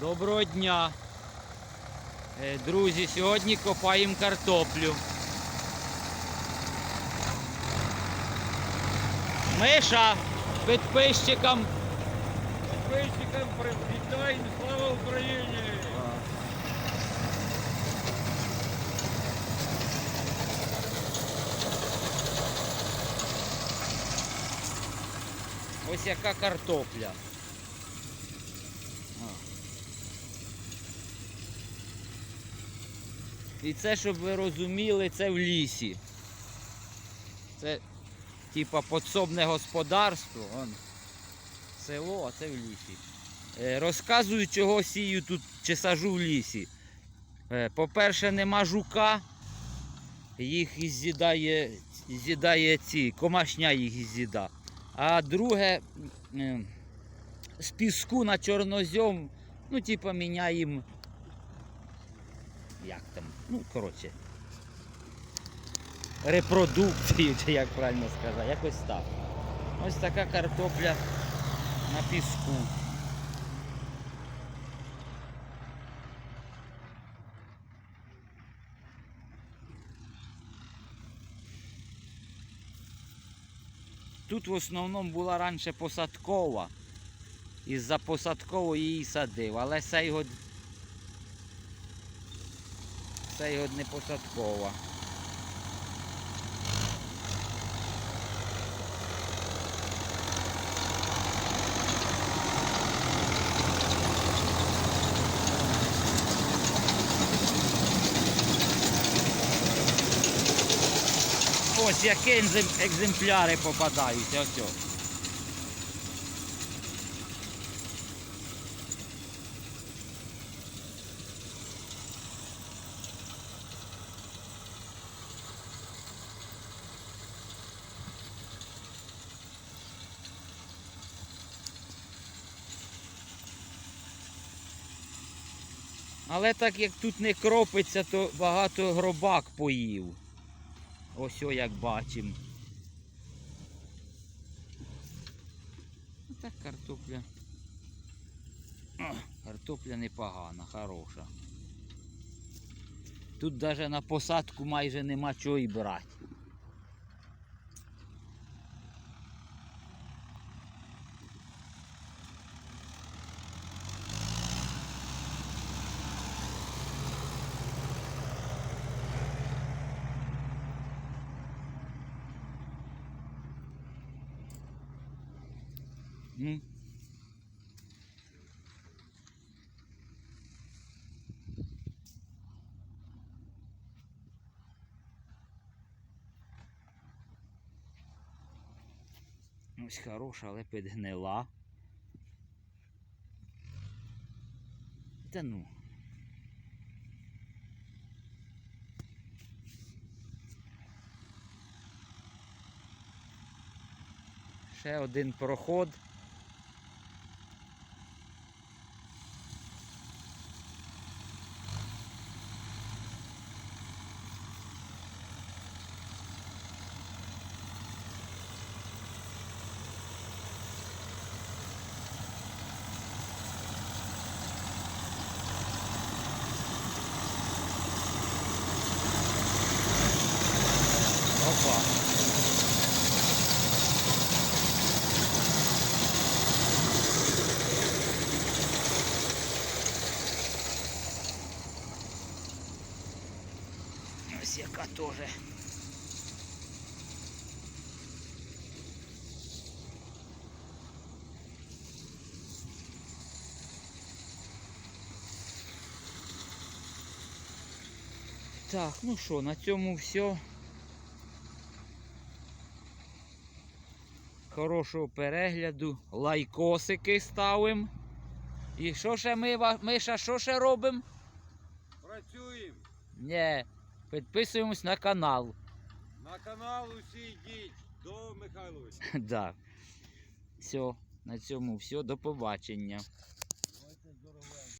Доброго дня. Е, Друзі, сьогодні копаємо картоплю. Миша, підписчикам. Підписчикам привітаємо, слава Україні! Ось яка картопля. І це, щоб ви розуміли, це в лісі. Це типа подсобне господарство. Вон, село, а це в лісі. Е, Розказую, чого сію тут чи сажу в лісі. Е, По-перше, нема жука. Їх з'їдає, з'їдає ці, комашня їх з'їда. А друге, з піску на чорнозьом, ну, типа, міняємо. Як там? Ну, коротше. Репродукцію, чи як правильно сказати, якось так. Ось така картопля на піску. Тут в основному була раніше посадкова. Із-за посадкової її садив, але цей цей год не посадкова. Ось екзем- екземпляри попадаються. Ось. Але так як тут не кропиться, то багато гробак поїв. Ось о, як бачимо. Так картопля. Картопля непогана, хороша. Тут навіть на посадку майже нема чого і брати. М. Ось хороша, але підгнила. Та ну. Ще один проход. Ось яка теж. Так, ну що, на цьому все. Хорошого перегляду. Лайкосики ставимо. І що ще ми, Миша, що ще робимо? Працюємо! Ні, підписуємось на канал. На канал усі йдіть до Михайловича. Да. Все, на цьому все. До побачення.